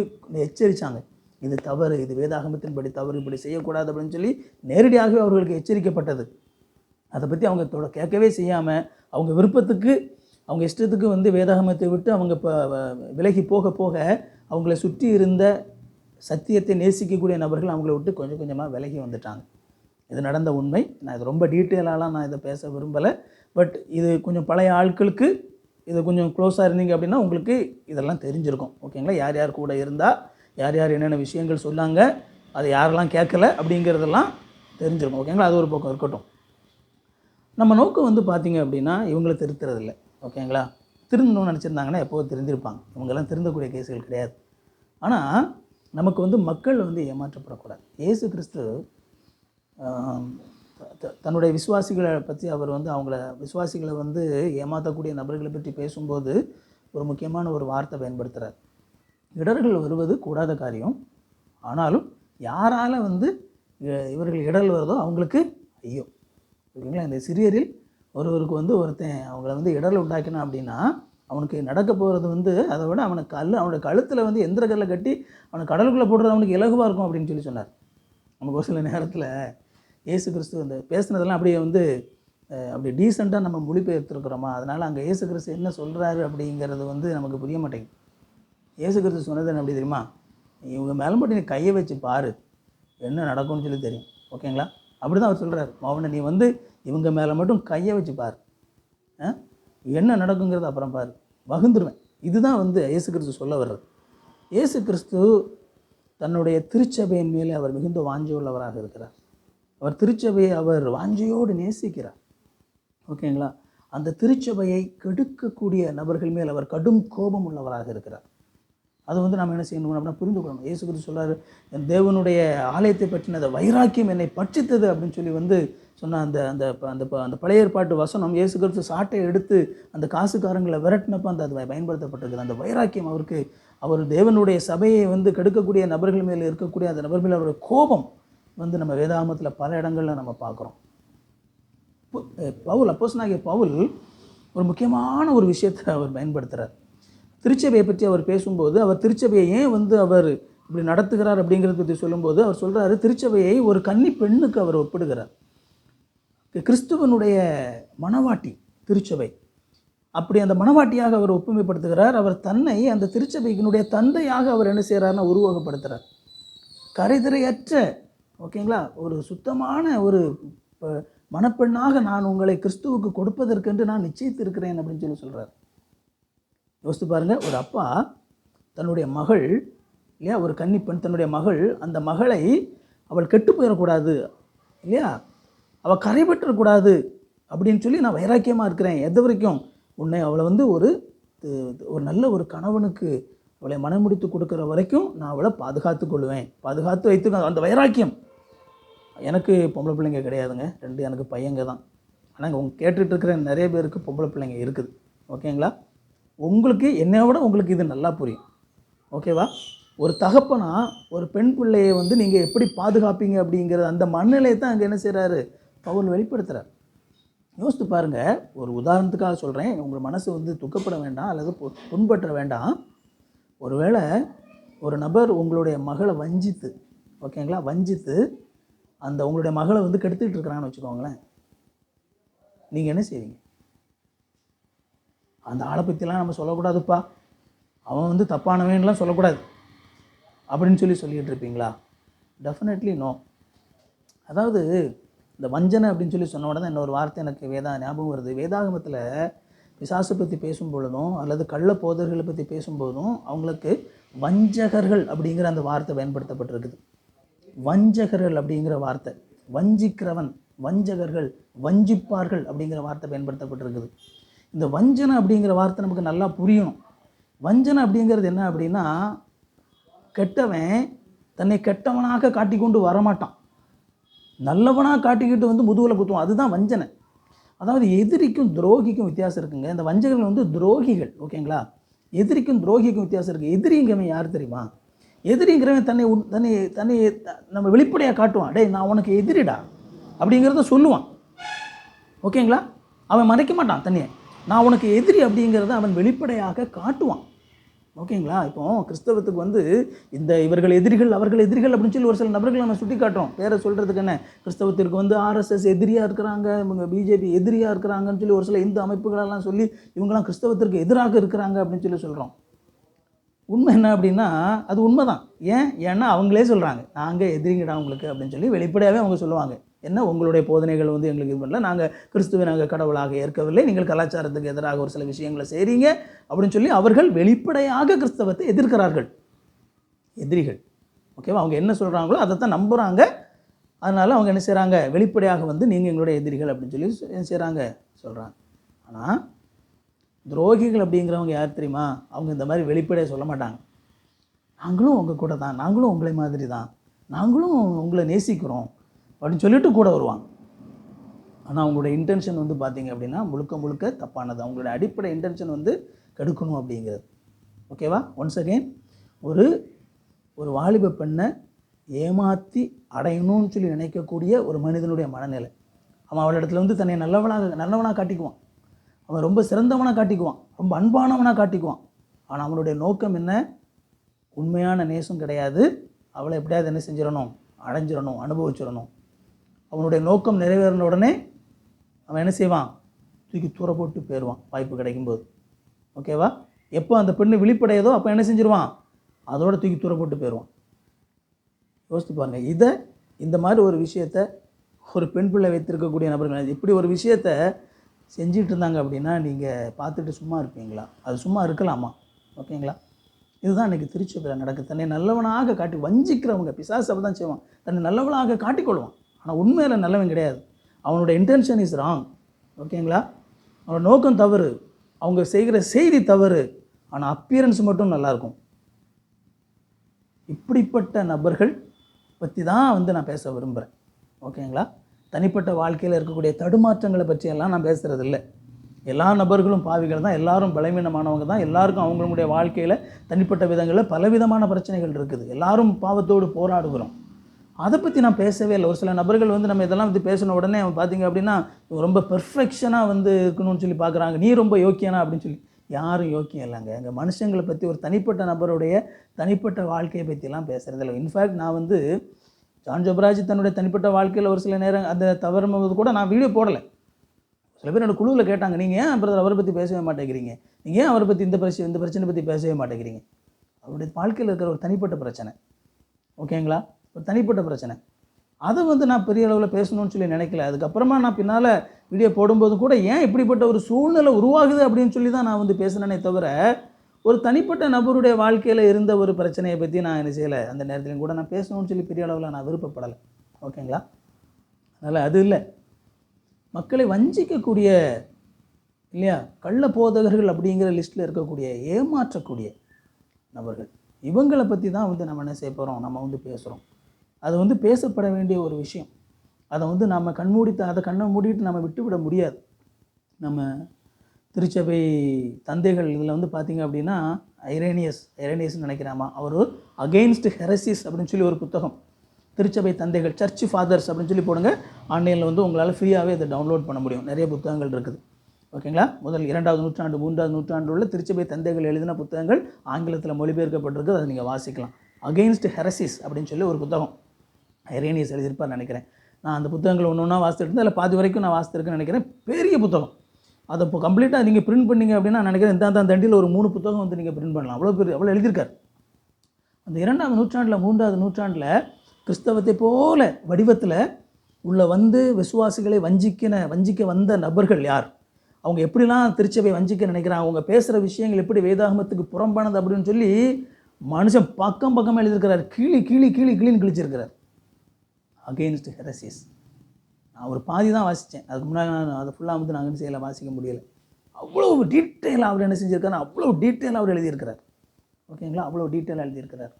எச்சரித்தாங்க இது தவறு இது வேதாகமத்தின்படி தவறு இப்படி செய்யக்கூடாது அப்படின்னு சொல்லி நேரடியாகவே அவர்களுக்கு எச்சரிக்கப்பட்டது. அதை பற்றி அவங்க தொட கேட்கவே செய்யாமல் அவங்க விருப்பத்துக்கு அவங்க இஷ்டத்துக்கு வந்து வேதாகமத்தை விட்டு அவங்க இப்போ விலகி போக போக அவங்கள சுற்றி இருந்த சத்தியத்தை நேசிக்கக்கூடிய நபர்கள் அவங்கள விட்டு கொஞ்சம் கொஞ்சமாக விலகி வந்துட்டாங்க. இது நடந்த உண்மை. நான் இது ரொம்ப டீட்டெயிலாலாம் நான் இதை பேச விரும்பலை. பட் இது கொஞ்சம் பழைய ஆட்களுக்கு இது கொஞ்சம் க்ளோஸாக இருந்தீங்க அப்படின்னா உங்களுக்கு இதெல்லாம் தெரிஞ்சிருக்கும். ஓகேங்களா? யார் யார் கூட இருந்தால் யார் யார் என்னென்ன விஷயங்கள் சொன்னாங்க அதை யாரெல்லாம் கேட்கல அப்படிங்கிறதெல்லாம் தெரிஞ்சிருக்கும். ஓகேங்களா அது ஒரு பக்கம் இருக்கட்டும். நம்ம நோக்கம் வந்து பார்த்திங்க அப்படின்னா இவங்களை திருத்துறதில்ல. ஓகேங்களா திருந்தணும்னு நினச்சிருந்தாங்கன்னா எப்போது திருந்திருப்பாங்க. இவங்கெல்லாம் திருந்தக்கூடிய கேஸுகள் கிடையாது. ஆனால் நமக்கு வந்து மக்கள் வந்து ஏமாற்றப்படக்கூடாது. இயேசு கிறிஸ்து தன்னுடைய விசுவாசிகளை பற்றி அவர் வந்து அவங்கள விசுவாசிகளை வந்து ஏமாற்றக்கூடிய நபர்களை பற்றி பேசும்போது ஒரு முக்கியமான ஒரு வார்த்தை பயன்படுத்துகிறார் இடர்கள் வருவது கூடாத காரியம். ஆனாலும் யாரால் வந்து இவர்கள் இடர்கள் வருதோ அவங்களுக்கு ஐயோ ஓகேங்களா? இந்த சிறியரில் ஒருவருக்கு வந்து ஒருத்தன் அவங்கள வந்து இடர்கள் உண்டாக்கினான் அப்படின்னா அவனுக்கு நடக்க போகிறது வந்து அதை விட அவனுக்கு கல் அவனுடைய கழுத்தில் வந்து எந்திர கல்லை கட்டி அவனை கடலுக்குள்ளே போடுறது அவனுக்கு இலகுவாக இருக்கும் அப்படின்னு சொல்லி சொன்னார். நமக்கு ஒரு சில நேரத்தில் ஏசு கிறிஸ்து அந்த பேசுனதெல்லாம் அப்படியே வந்து அப்படி டீசெண்டாக நம்ம மொழிபெயர்த்துருக்குறோமா? அதனால் அங்கே இயேசு கிறிஸ்து என்ன சொல்கிறாரு அப்படிங்கிறது வந்து நமக்கு புரிய மாட்டேங்குது. இயேசு கிறிஸ்து சொன்னது என்ன அப்படி தெரியுமா? இவங்க மேலே மட்டும் நீ கையை வச்சு பாரு என்ன நடக்கும்னு சொல்லி தெரியும். ஓகேங்களா? அப்படி தான் அவர் சொல்கிறார் மௌனை நீ வந்து இவங்க மேலே மட்டும் கையை வச்சு பார். ஆ? என்ன நடக்குங்கிறது அப்புறம் பார். வகுந்துருவேன் இதுதான் வந்து இயேசு கிறிஸ்து சொல்ல வர்றது. இயேசு கிறிஸ்து தன்னுடைய திருச்சபையின் மேலே அவர் மிகுந்த வாஞ்சி உள்ளவராக இருக்கிறார். அவர் திருச்சபையை அவர் வாஞ்சையோடு நேசிக்கிறார். ஓகேங்களா? அந்த திருச்சபையை கெடுக்கக்கூடிய நபர்கள் மேல் அவர் கடும் கோபம் உள்ளவராக இருக்கிறார். அது வந்து நம்ம என்ன செய்யணும் அப்படின்னா புரிந்து கொள்ளணும் ஏசு கிறிஸ்து சொல்கிறார் என் தேவனுடைய ஆலயத்தை பற்றின அந்த வைராக்கியம் என்னை பட்சித்தது அப்படின்னு சொல்லி வந்து சொன்ன அந்த அந்த அந்த அந்த பழைய ஏற்பாட்டு வசனம் இயேசு கிறிஸ்து சாட்டை எடுத்து அந்த காசுக்காரங்களை விரட்டினப்போ அந்த அது பயன்படுத்தப்பட்டிருக்குது. அந்த வைராக்கியம் அவருக்கு அவர் தேவனுடைய சபையை வந்து கெடுக்கக்கூடிய நபர்கள் மேலே இருக்கக்கூடிய அந்த நபர் மேலே அவருடைய கோபம் வந்து நம்ம வேதாமத்தில் பல இடங்களில் நம்ம பார்க்குறோம். பவுல் அப்போஸ் நாகிய பவுல் ஒரு முக்கியமான ஒரு விஷயத்தை அவர் பயன்படுத்துகிறார் திருச்சபையை பற்றி அவர் பேசும்போது அவர் திருச்சபையை ஏன் வந்து அவர் இப்படி நடத்துகிறார் அப்படிங்கிறத பற்றி சொல்லும்போது அவர் சொல்கிறாரு திருச்சபையை ஒரு கன்னி பெண்ணுக்கு அவர் ஒப்பிடுகிறார். கிறிஸ்துவனுடைய மணவாட்டி திருச்சபை. அப்படி அந்த மணவாட்டியாக அவர் ஒப்புமைப்படுத்துகிறார். அவர் தன்னை அந்த திருச்சபையினுடைய தந்தையாக அவர் என்ன செய்கிறார்னா உருவகப்படுத்துகிறார் கரைதிரையற்ற ஓகேங்களா? ஒரு சுத்தமான ஒரு ப- மணப்பெண்ணாக நான் உங்களை கிறிஸ்துவுக்கு கொடுப்பதற்கென்று நான் நிச்சயித்திருக்கிறேன் அப்படின்னு சொல்லி சொல்கிறார் யோசித்து பாருங்கள் ஒரு அப்பா தன்னுடைய மகள் இல்லையா? ஒரு கன்னிப்பெண் தன்னுடைய மகள் அந்த மகளை அவள் கெட்டு போயிடக்கூடாது இல்லையா? அவள் கரைபற்றக்கூடாது அப்படின்னு சொல்லி நான் வைராக்கியமாக இருக்கிறேன். எது வரைக்கும்? உன்னை அவளை வந்து ஒரு ஒரு நல்ல ஒரு கணவனுக்கு அவளை மனமுடித்து கொடுக்குற வரைக்கும் நான் அவளை பாதுகாத்து கொள்வேன். பாதுகாத்து வைத்து அந்த வைராக்கியம். எனக்கு பொம்பளை பிள்ளைங்க கிடையாதுங்க. ரெண்டு எனக்கு பையங்க தான். ஆனால் உங்க கேட்டுட்ருக்கிற நிறைய பேருக்கு பொம்பளை பிள்ளைங்க இருக்குது. ஓகேங்களா? உங்களுக்கு என்னை விட உங்களுக்கு இது நல்லா புரியும். ஓகேவா? ஒரு தகப்பனா ஒரு பெண் பிள்ளையை வந்து நீங்கள் எப்படி பாதுகாப்பீங்க அப்படிங்கிறது அந்த மனநிலையை தான் அங்கே என்ன செய்கிறாரு பவுல் வெளிப்படுத்துகிறார் யோசித்து பாருங்கள் ஒரு உதாரணத்துக்காக சொல்கிறேன் உங்கள் மனசு வந்து துக்கப்பட வேண்டாம் அல்லது புண்பற்ற வேண்டாம். ஒருவேளை ஒரு நபர் உங்களுடைய மகளை வஞ்சித்து ஓகேங்களா? வஞ்சித்து அந்த உங்களுடைய மகளை வந்து கெடுத்துக்கிட்டு இருக்கிறான்னு வச்சுக்கோங்களேன். நீங்கள் என்ன செய்வீங்க? அந்த ஆளை பற்றிலாம் நம்ம சொல்லக்கூடாதுப்பா. அவன் வந்து தப்பானவன்லாம் சொல்லக்கூடாது. அப்படின்னு சொல்லி சொல்லிக்கிட்டு இருப்பீங்களா டெஃபினெட்லி நோ அதாவது இந்த வஞ்சனை அப்படின்னு சொல்லி சொன்ன உடனே இன்னொரு வார்த்தை எனக்கு வேதா ஞாபகம் வருது. வேதாகமத்தில் பிசாசு பற்றி பேசும் பொழுதும் அல்லது கள்ள போதர்களை பற்றி பேசும்போதும் அவங்களுக்கு வஞ்சகர்கள் அப்படிங்கிற அந்த வார்த்தை பயன்படுத்தப்பட்டிருக்குது. வஞ்சகர்கள் அப்படிங்கிற வார்த்தை வஞ்சிக்கிறவன் வஞ்சகர்கள் வஞ்சிப்பார்கள் அப்படிங்கிற வார்த்தை பயன்படுத்தப்பட்டிருக்குது. இந்த வஞ்சனை அப்படிங்கிற வார்த்தை நமக்கு நல்லா புரியணும். வஞ்சனை அப்படிங்கிறது என்ன அப்படின்னா கெட்டவன் தன்னை கெட்டவனாக காட்டிக்கொண்டு வரமாட்டான். நல்லவனாக காட்டிக்கிட்டு வந்து முதுகில் குத்துவான். அதுதான் வஞ்சனை. அதாவது எதிரிக்கும் துரோகிக்கும் வித்தியாசம் இருக்குங்க. இந்த வஞ்சகர்கள் வந்து துரோகிகள் ஓகேங்களா? எதிரிக்கும் துரோகிக்கும் வித்தியாசம் இருக்குது எதிரிங்கிறவன் யார் தெரியுமா? எதிரிங்கிறவன் தன்னை உன்- தன்னை தன்னை நம்ம வெளிப்படையாக காட்டுவான். டேய் நான் உனக்கு எதிரிடா அப்படிங்கிறத சொல்லுவான். ஓகேங்களா? அவன் மறைக்க மாட்டான் தன்னையை. நான் உனக்கு எதிரி அப்படிங்கிறத அவன் வெளிப்படையாக காட்டுவான். ஓகேங்களா? இப்போ கிறிஸ்தவத்துக்கு வந்து இந்த இவர்கள் எதிரிகள் அவர்கள் எதிரிகள் அப்படின்னு சொல்லி ஒரு சில நபர்கள் நம்ம சுட்டி காட்டுறோம் பேரை சொல்கிறதுக்கு என்ன? கிறிஸ்தவத்திற்கு வந்து ஆர்எஸ்எஸ் எதிரியாக இருக்கிறாங்க இவங்க பிஜேபி எதிரியாக இருக்கிறாங்கன்னு சொல்லி ஒரு சில இந்து அமைப்புகளெல்லாம் சொல்லி இவங்கெல்லாம் கிறிஸ்தவத்திற்கு எதிராக இருக்கிறாங்க அப்படின்னு சொல்லி சொல்கிறோம் உண்மை என்ன அப்படின்னா அது உண்மைதான். ஏன்? ஏன்னா அவங்களே சொல்கிறாங்க நாங்கள் எதிரிங்கடா உங்களுக்கு அப்படின்னு சொல்லி வெளிப்படையாகவே அவங்க சொல்லுவாங்க. என்ன உங்களுடைய போதனைகள் வந்து எங்களுக்கு இது பண்ணல. நாங்கள் கிறிஸ்துவை நாங்கள் கடவுளாக ஏற்கவில்லை. நீங்கள் கலாச்சாரத்துக்கு எதிராக ஒரு சில விஷயங்களை செய்கிறீங்க அப்படின்னு சொல்லி அவர்கள் வெளிப்படையாக கிறிஸ்தவத்தை எதிர்க்கிறார்கள். எதிரிகள். ஓகேவா அவங்க என்ன சொல்கிறாங்களோ அதை தான் நம்புகிறாங்க அதனால் அவங்க என்ன செய்கிறாங்க வெளிப்படையாக வந்து நீங்கள் எங்களுடைய எதிரிகள் அப்படின்னு சொல்லி என்ன செய்கிறாங்க சொல்கிறாங்க ஆனால் துரோகிகள் அப்படிங்கிறவங்க யார் தெரியுமா? அவங்க இந்த மாதிரி வெளிப்படையாக சொல்ல மாட்டாங்க. நாங்களும் உங்கள் கூட தான். நாங்களும் உங்களை மாதிரி தான். நாங்களும் உங்களை நேசிக்கிறோம். அப்படின்னு சொல்லிட்டு கூட வருவாங்க. ஆனால் அவங்களோட இன்டென்ஷன் வந்து பார்த்தீங்க அப்படின்னா முழுக்க முழுக்க தப்பானது. அவங்களோட அடிப்படை இன்டென்ஷன் வந்து கெடுக்கணும் அப்படிங்கிறது. ஓகேவா ஒன்ஸ் அகெயின் ஒரு ஒரு வாலிப பெண்ணை ஏமாற்றி அடையணும்னு சொல்லி நினைக்கக்கூடிய ஒரு மனிதனுடைய மனநிலை. அவன் அவளிடத்துல வந்து தன்னை நல்லவனாக நல்லவனாக காட்டிக்குவான். அவன் ரொம்ப சிறந்தவனாக காட்டிக்குவான். ரொம்ப அன்பானவனாக காட்டிக்குவான். ஆனால் அவனுடைய நோக்கம் என்ன? உண்மையான நேசம் கிடையாது. அவளை எப்படியாவது என்ன செஞ்சிடணும்? அடைஞ்சிடணும் அனுபவிச்சிடணும். அவனுடைய நோக்கம் நிறைவேறின உடனே அவன் என்ன செய்வான்? தூக்கி தூர போட்டு போயிடுவான் வாய்ப்பு கிடைக்கும்போது. ஓகேவா எப்போ அந்த பெண்ணு விழிப்படையதோ அப்போ என்ன செஞ்சிருவான்? அதோட தூக்கி தூர போட்டு போயிடுவான். யோசித்து பாருங்க இதை இந்த மாதிரி ஒரு விஷயத்த ஒரு பெண் பிள்ளை வைத்திருக்கக்கூடிய நபர்கள் இப்படி ஒரு விஷயத்த செஞ்சுட்டு இருந்தாங்க அப்படின்னா நீங்கள் பார்த்துட்டு சும்மா இருப்பீங்களா? அது சும்மா இருக்கலாமா? ஓகேங்களா இதுதான் இன்றைக்கி திருச்சபையில் நடக்குது. தன்னை நல்லவனாக காட்டி வஞ்சிக்கிறவங்க பிசாசு தான் செய்வான். தன்னை நல்லவனாக காட்டிக்கொள்வான். ஆனால் உண்மையில் நல்லவன் கிடையாது. அவனோட இன்டென்ஷன் இஸ் ராங் ஓகேங்களா அவனோட நோக்கம் தவறு. அவங்க செய்கிற செய்தி தவறு. ஆனால் அப்பியரன்ஸ் மட்டும் நல்லாயிருக்கும் இப்படிப்பட்ட நபர்கள் பற்றி தான் வந்து நான் பேச விரும்புகிறேன் ஓகேங்களா தனிப்பட்ட வாழ்க்கையில் இருக்கக்கூடிய தடுமாற்றங்களை பற்றியெல்லாம் நான் பேசுகிறது இல்லை எல்லா நபர்களும் பாவிகள் தான். எல்லாரும் பலவீனமானவங்க தான். எல்லாருக்கும் அவங்களுடைய வாழ்க்கையில் தனிப்பட்ட விதங்களில் பலவிதமான பிரச்சனைகள் இருக்குது. எல்லாரும் பாவத்தோடு போராடுகிறோம். அதை பற்றி நான் பேசவே இல்லை. ஒரு சில நபர்கள் வந்து நம்ம இதெல்லாம் வந்து பேசின உடனே அவன் பார்த்தீங்க அப்படின்னா ரொம்ப பெர்ஃபெக்ஷனாக வந்து இருக்கணும்னு சொல்லி பார்க்குறாங்க. நீ ரொம்ப யோக்கியனா அப்படின்னு சொல்லி. யாரும் யோக்கியம் இல்லைங்க. எங்கள் மனுஷங்களை பற்றி ஒரு தனிப்பட்ட நபருடைய தனிப்பட்ட வாழ்க்கையை பற்றிலாம் பேசுகிறது இல்லை. இன்ஃபேக்ட் நான் வந்து ஜான் ஜபராஜ் தன்னுடைய தனிப்பட்ட வாழ்க்கையில் ஒரு சில நேரம் அந்த தவறும்போது கூட நான் வீடியோ போடலை. சில பேர் என்னோட குழுவில் கேட்டாங்க நீங்கள் ஏன் பிரதர் அவரை பற்றி பேசவே மாட்டேங்கிறீங்க? நீங்கள் ஏன் அவரை பற்றி இந்த பிரச்சனை இந்த பிரச்சனை பற்றி பேசவே மாட்டேங்கிறீங்க? அவருடைய வாழ்க்கையில் இருக்கிற ஒரு தனிப்பட்ட பிரச்சனை. ஓகேங்களா? ஒரு தனிப்பட்ட பிரச்சனை. அதை வந்து நான் பெரிய அளவில் பேசணும்னு சொல்லி நினைக்கல. அதுக்கப்புறமா நான் பின்னால் வீடியோ போடும்போது கூட ஏன் இப்படிப்பட்ட ஒரு சூழ்நிலை உருவாகுது அப்படின்னு சொல்லி தான் நான் வந்து பேசினேனே தவிர ஒரு தனிப்பட்ட நபருடைய வாழ்க்கையில் இருந்த ஒரு பிரச்சனையை பற்றி நான் என்ன செய்யலை. அந்த நேரத்துலையும் கூட நான் பேசணும்னு சொல்லி பெரிய அளவில் நான் விருப்பப்படலை. ஓகேங்களா? அதனால் அது இல்லை. மக்களை வஞ்சிக்கக்கூடிய இல்லையா கள்ள போதகர்கள் அப்படிங்கிற லிஸ்ட்டில் இருக்கக்கூடிய ஏமாற்றக்கூடிய நபர்கள். இவங்களை பற்றி தான் வந்து நம்ம என்ன செய்ய போகிறோம் நம்ம வந்து பேசுகிறோம் அது வந்து பேசப்பட வேண்டிய ஒரு விஷயம். அதை வந்து நம்ம கண்மூடித்து அதை கண்ணை மூடிட்டு நம்ம விட்டுவிட முடியாது. நம்ம திருச்சபை தந்தைகள் இதில் வந்து பார்த்திங்க அப்படின்னா ஐரேனியஸ் ஐரேனியஸ்னு நினைக்கிறாமா? அவர் அகெயின்ஸ்ட் ஹெரசிஸ் அப்படின்னு சொல்லி ஒரு புத்தகம். திருச்சபை தந்தைகள் சர்ச் ஃபாதர்ஸ் அப்படின்னு சொல்லி போடுங்க. ஆன்லைனில் வந்து உங்களால் ஃப்ரீயாகவே அதை டவுன்லோட் பண்ண முடியும். நிறைய புத்தகங்கள் இருக்குது. ஓகேங்களா? முதல் இரண்டாவது நூற்றாண்டு மூன்றாவது நூற்றாண்டு உள்ள திருச்சபை தந்தைகள் எழுதின புத்தகங்கள் ஆங்கிலத்தில் மொழிபெயர்க்கப்பட்டிருக்கு அதை நீங்கள் வாசிக்கலாம். அகெயின்ஸ்ட் ஹெரசிஸ் அப்படின்னு சொல்லி ஒரு புத்தகம். ஐரேனியஸ் எழுதியிருப்பார் நினைக்கிறேன். நான் அந்த புத்தகங்கள் ஒன்று ஒன்றா வாசித்துட்டு அதில் பாதி வரைக்கும் நான் வாசித்திருக்கேன்னு நினைக்கிறேன். பெரிய புத்தகம். அதை இப்போ கம்ப்ளீட்டாக நீங்கள் பிரிண்ட் பண்ணீங்க அப்படின்னா நான் நினைக்கிறேன் இந்த தண்டியில் ஒரு மூணு புத்தகம் வந்து நீங்கள் பிரிண்ட் பண்ணலாம். அவ்வளோ பெரிய அவ்வளோ எழுதியிருக்கார். அந்த இரண்டாவது நூற்றாண்டில் மூன்றாவது நூற்றாண்டில் கிறிஸ்தவத்தை போல வடிவத்தில் உள்ள வந்து விசுவாசிகளை வஞ்சிக்கின வஞ்சிக்க வந்த நபர்கள் யார்? அவங்க எப்படிலாம் திருச்சபை வஞ்சிக்க நினைக்கிறாங்க? அவங்க பேசுகிற விஷயங்கள் எப்படி வேதாகமத்துக்கு புறம்பானது அப்படின்னு சொல்லி மனுஷன் பக்கம் பக்கமாக எழுதியிருக்கிறார். கீழி கீழி கீழி கிளின்னு கிழிச்சிருக்கிறார். அகெயின்ஸ்ட் ஹெரசிஸ் நான் ஒரு பாதி தான் வாசித்தேன் அதுக்கு முன்னாடி நான் அதை ஃபுல்லாக வந்து நாங்கள் செய்யலை வாசிக்க முடியலை. அவ்வளோ டீட்டெயிலாக அவர் என்ன செஞ்சுருக்காரு? அவ்வளோ டீட்டெயிலாக அவர் எழுதியிருக்கிறார். ஓகேங்களா? அவ்வளோ டீட்டெயிலாக எழுதியிருக்கிறார்.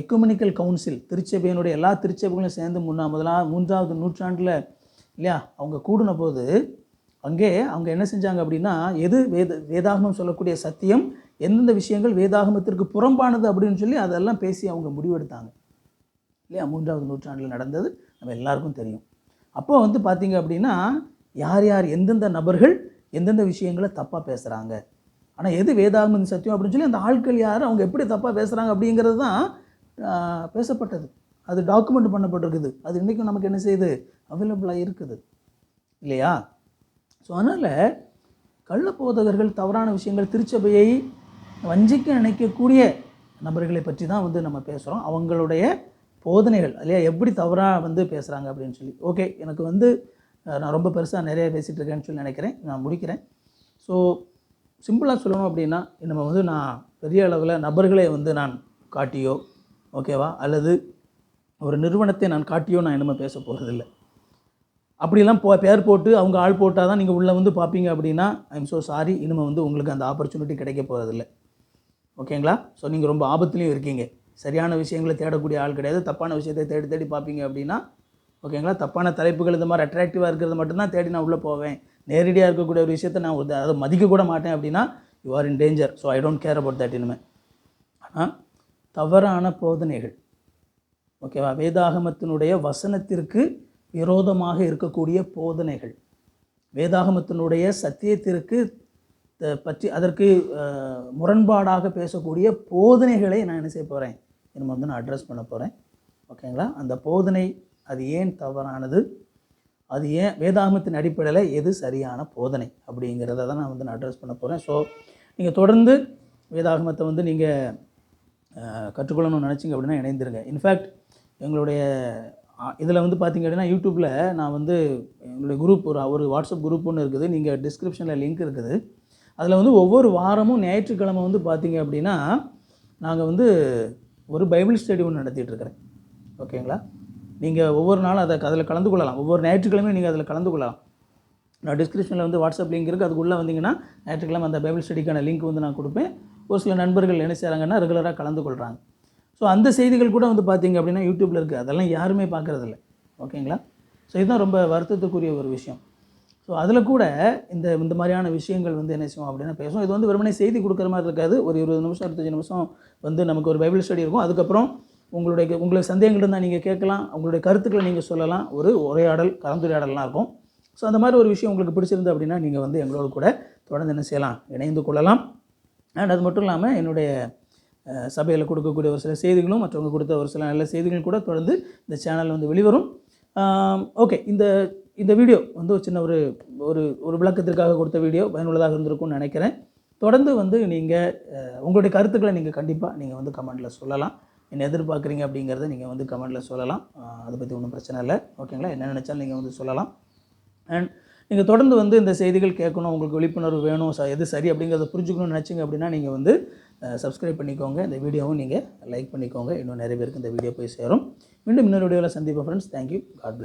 எக்குமெனிக்கல் கவுன்சில் திருச்சபையினுடைய எல்லா திருச்சபைகளும் சேர்ந்து முன்னா முதலாக மூன்றாவது நூற்றாண்டில் இல்லையா? அவங்க கூடின போது அங்கே அவங்க என்ன செஞ்சாங்க அப்படின்னா எது வேத வேதாகமம் சொல்லக்கூடிய சத்தியம் எந்தெந்த விஷயங்கள் வேதாகமத்திற்கு புறம்பானது அப்படின்னு சொல்லி அதெல்லாம் பேசி அவங்க முடிவெடுத்தாங்க. இல்லையா? மூன்றாவது நூற்றாண்டில் நடந்தது. நம்ம எல்லாருக்கும் தெரியும். அப்போ வந்து பார்த்தீங்க அப்படின்னா யார் யார் எந்தெந்த நபர்கள் எந்தெந்த விஷயங்களை தப்பாக பேசுகிறாங்க ஆனால் எது வேதாகமன் சத்தியம் அப்படின்னு சொல்லி அந்த ஆட்கள் யார்? அவங்க எப்படி தப்பாக பேசுகிறாங்க அப்படிங்கிறது தான் பேசப்பட்டது. அது டாக்குமெண்ட் பண்ணப்பட்டிருக்குது. அது இன்றைக்கும் நமக்கு என்ன செய்யுது? அவைலபிளாக இருக்குது. இல்லையா? ஸோ அதனால் கள்ளப்போதகர்கள் தவறான விஷயங்கள் திருச்சபையை வஞ்சிக்க நினைக்கக்கூடிய நபர்களை பற்றி தான் வந்து நம்ம பேசுகிறோம் அவங்களுடைய போதனைகள் இல்லையா? எப்படி தவறாக வந்து பேசுகிறாங்க அப்படின்னு சொல்லி. ஓகே எனக்கு வந்து நான் ரொம்ப பெருசாக நிறைய பேசிகிட்டு இருக்கேன்னு சொல்லி நினைக்கிறேன். நான் முடிக்கிறேன். ஸோ சிம்பிளாக சொல்லணும் அப்படின்னா நம்ம வந்து நான் பெரிய அளவில் நபர்களை வந்து நான் காட்டியோ ஓகேவா அல்லது ஒரு நிறுவனத்தை நான் காட்டியோ நான் இனிமேல் பேச போகிறதில்ல அப்படிலாம் போ பேர் போட்டு அவங்க ஆள் போட்டால் தான் நீங்கள் உள்ளே வந்து பார்ப்பீங்க அப்படின்னா ஐம் ஸோ சாரி இனிமேல் வந்து உங்களுக்கு அந்த ஆப்பர்ச்சுனிட்டி கிடைக்க போகிறதில்ல ஓகேங்களா ஸோ நீங்கள் ரொம்ப ஆபத்துலேயும் இருக்கீங்க. சரியான விஷயங்களை தேடக்கூடிய ஆள் கிடையாது. தப்பான விஷயத்தை தேடி தேடி பார்ப்பீங்க அப்படின்னா ஓகேங்களா? தப்பான தலைப்புகள் இந்த மாதிரி அட்ராக்டிவாக இருக்கிறது மட்டும்தான் தேடி நான் உள்ளே போவேன். நேரடியாக இருக்கக்கூடிய ஒரு விஷயத்தை நான் அதை மதிக்க கூட மாட்டேன் அப்படின்னா you are in danger so I don't care about that இனிமே. ஆனால் தவறான போதனைகள் ஓகேவா? வேதாகமத்தினுடைய வசனத்திற்கு விரோதமாக இருக்கக்கூடிய போதனைகள் வேதாகமத்தினுடைய சத்தியத்திற்கு த- பற்றி அதற்கு முரண்பாடாக பேசக்கூடிய போதனைகளை நான் என்ன செய்ய போகிறேன் நம்ம வந்து நான் அட்ரஸ் பண்ண போகிறேன் ஓகேங்களா அந்த போதனை அது ஏன் தவறானது? அது ஏன் வேதாகமத்தின் அடிப்படையில் எது சரியான போதனை? அப்படிங்கிறத தான் நான் வந்து நான் அட்ரஸ் பண்ண போகிறேன் ஸோ நீங்கள் தொடர்ந்து வேதாகமத்தை வந்து நீங்கள் கற்றுக்கொள்ளணும்னு நினச்சிங்க அப்படின்னா இணைந்துருங்க. இன்ஃபேக்ட் எங்களுடைய இதில் வந்து பார்த்திங்க அப்படின்னா யூடியூப்பில் நான் வந்து என்னுடைய குரூப் ஒரு ஒரு வாட்ஸ்அப் குரூப் ஒன்று இருக்குது. நீங்கள் டிஸ்கிரிப்ஷனில் லிங்க் இருக்குது. அதில் வந்து ஒவ்வொரு வாரமும் ஞாயிற்றுக்கிழமை வந்து பார்த்தீங்க அப்படின்னா நாங்கள் வந்து ஒரு பைபிள் ஸ்டடி ஒன்று நடத்திட்டு இருக்கிறேன் ஓகேங்களா? நீங்கள் ஒவ்வொரு நாளும் அதை அதில் கலந்து கொள்ளலாம். ஒவ்வொரு ஞாயிற்றுக்கிழமையும் நீங்கள் அதில் கலந்து கொள்ளலாம். நான் டிஸ்கிரிப்ஷனில் வந்து வாட்ஸ்அப் லிங்க் இருக்குது அதுக்குள்ளே வந்தீங்கன்னா ஞாயிற்றுக்கிழமை அந்த பைபிள் ஸ்டடிக்கான லிங்க் வந்து நான் கொடுப்பேன். ஒரு சில நண்பர்கள் என்ன செய்கிறாங்கன்னா ரெகுலராக கலந்து கொள்கிறாங்க ஸோ அந்த செய்திகள் கூட வந்து பார்த்தீங்க அப்படின்னா யூடியூப்பில் இருக்குது அதெல்லாம் யாருமே பார்க்குறதில்ல. ஓகேங்களா? ஸோ இதுதான் ரொம்ப வருத்தத்துக்குரிய ஒரு விஷயம். ஸோ அதில் கூட இந்த இந்த மாதிரியான விஷயங்கள் வந்து என்ன செய்வோம் அப்படின்னா பேசுவோம் இது வந்து வெறுமனே செய்தி கொடுக்குற மாதிரி இருக்காது. ஒரு இருபது நிமிஷம் இருபத்தஞ்சு நிமிஷம் வந்து நமக்கு ஒரு பைபிள் ஸ்டடி இருக்கும். அதுக்கப்புறம் உங்களுடைய உங்களுக்கு சந்தேகங்கள் இருந்தால் நீங்கள் கேட்கலாம். உங்களுடைய கருத்துக்களை நீங்கள் சொல்லலாம். ஒரு உரையாடல் கலந்துரையாடலாம் இருக்கும். ஸோ அந்த மாதிரி ஒரு விஷயம் உங்களுக்கு பிடிச்சிருந்து அப்படின்னா நீங்கள் வந்து எங்களோட கூட தொடர்ந்து என்ன செய்யலாம் இணைந்து கொள்ளலாம். அண்ட் அது மட்டும் இல்லாமல் என்னுடைய சபையில் கொடுக்கக்கூடிய ஒரு சில செய்திகளும் மற்றவங்க கொடுத்த ஒரு சில நல்ல செய்திகளும் கூட தொடர்ந்து இந்த சேனல் வந்து வெளிவரும். ஓகே இந்த இந்த வீடியோ வந்து ஒரு சின்ன ஒரு ஒரு ஒரு விளக்கத்திற்காக கொடுத்த வீடியோ பயனுள்ளதாக இருந்திருக்கும்னு நினைக்கிறேன். தொடர்ந்து வந்து நீங்கள் உங்களுடைய கருத்துக்களை நீங்கள் கண்டிப்பாக நீங்கள் வந்து கமெண்ட்டில் சொல்லலாம். என்ன எதிர்பார்க்குறீங்க அப்படிங்கிறத நீங்கள் வந்து கமெண்ட்டில் சொல்லலாம். அதை பற்றி ஒன்றும் பிரச்சனை இல்லை. ஓகேங்களா என்ன நினச்சாலும் நீங்கள் வந்து சொல்லலாம். அண்ட் நீங்கள் தொடர்ந்து வந்து இந்த செய்திகள் கேட்கணும் உங்களுக்கு விழிப்புணர்வு வேணும் ச எது சரி அப்படிங்கிறத புரிஞ்சுக்கணும்னு நினச்சிங்க அப்படின்னா நீங்கள் வந்து சப்ஸ்கிரைப் பண்ணிக்கோங்க. இந்த வீடியோவும் நீங்கள் லைக் பண்ணிக்கோங்க. இன்னும் நிறைய பேருக்கு இந்த வீடியோ போய் சேரும். மீண்டும் இன்னொரு வீடியோவில் சந்திப்போம் ஃப்ரெண்ட்ஸ் தேங்க்யூ காட் பிளஸ்